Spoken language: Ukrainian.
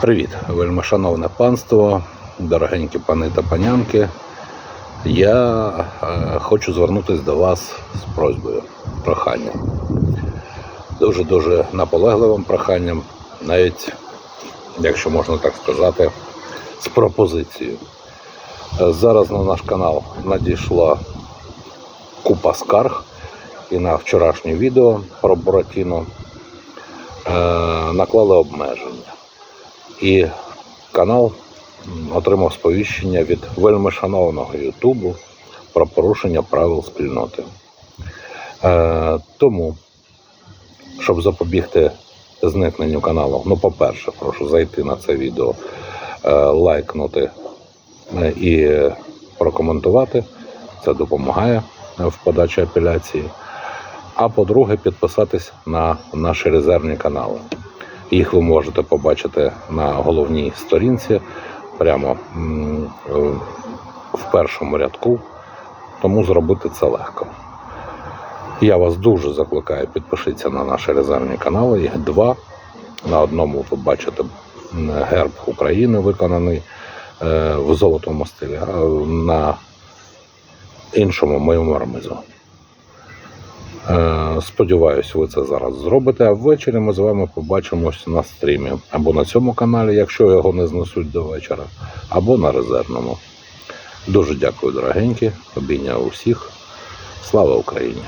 Привіт, вельмишановне панство, дорогенькі пани та панянки. Я е, хочу звернутися до вас з просьбою, проханням. Дуже-дуже наполегливим проханням, навіть, якщо можна так сказати, з пропозицією. Е, Зараз на наш канал надійшла купа скарг і на вчорашнє відео про Буратіно е, наклали обмеження. І канал отримав сповіщення від вельми шановного Ютубу про порушення правил спільноти. Е, тому, щоб запобігти зникненню каналу, ну, по-перше, прошу зайти на це відео, е, лайкнути е, і прокоментувати. Це допомагає в подачі апеляції. А по-друге, підписатись на наші резервні канали. Їх ви можете побачити на головній сторінці, прямо е, в першому рядку, тому зробити це легко. Я вас дуже закликаю, підпишіться на наші резервні канали. Їх два. На одному ви бачите герб України виконаний е, в золотому стилі, а на іншому мою мармизу. Е, Сподіваюсь, ви це зараз зробите. А ввечері ми з вами побачимось на стрімі або на цьому каналі, якщо його не знесуть до вечора, або на резервному. Дуже дякую, дорогенькі. Обійняв усіх. Слава Україні!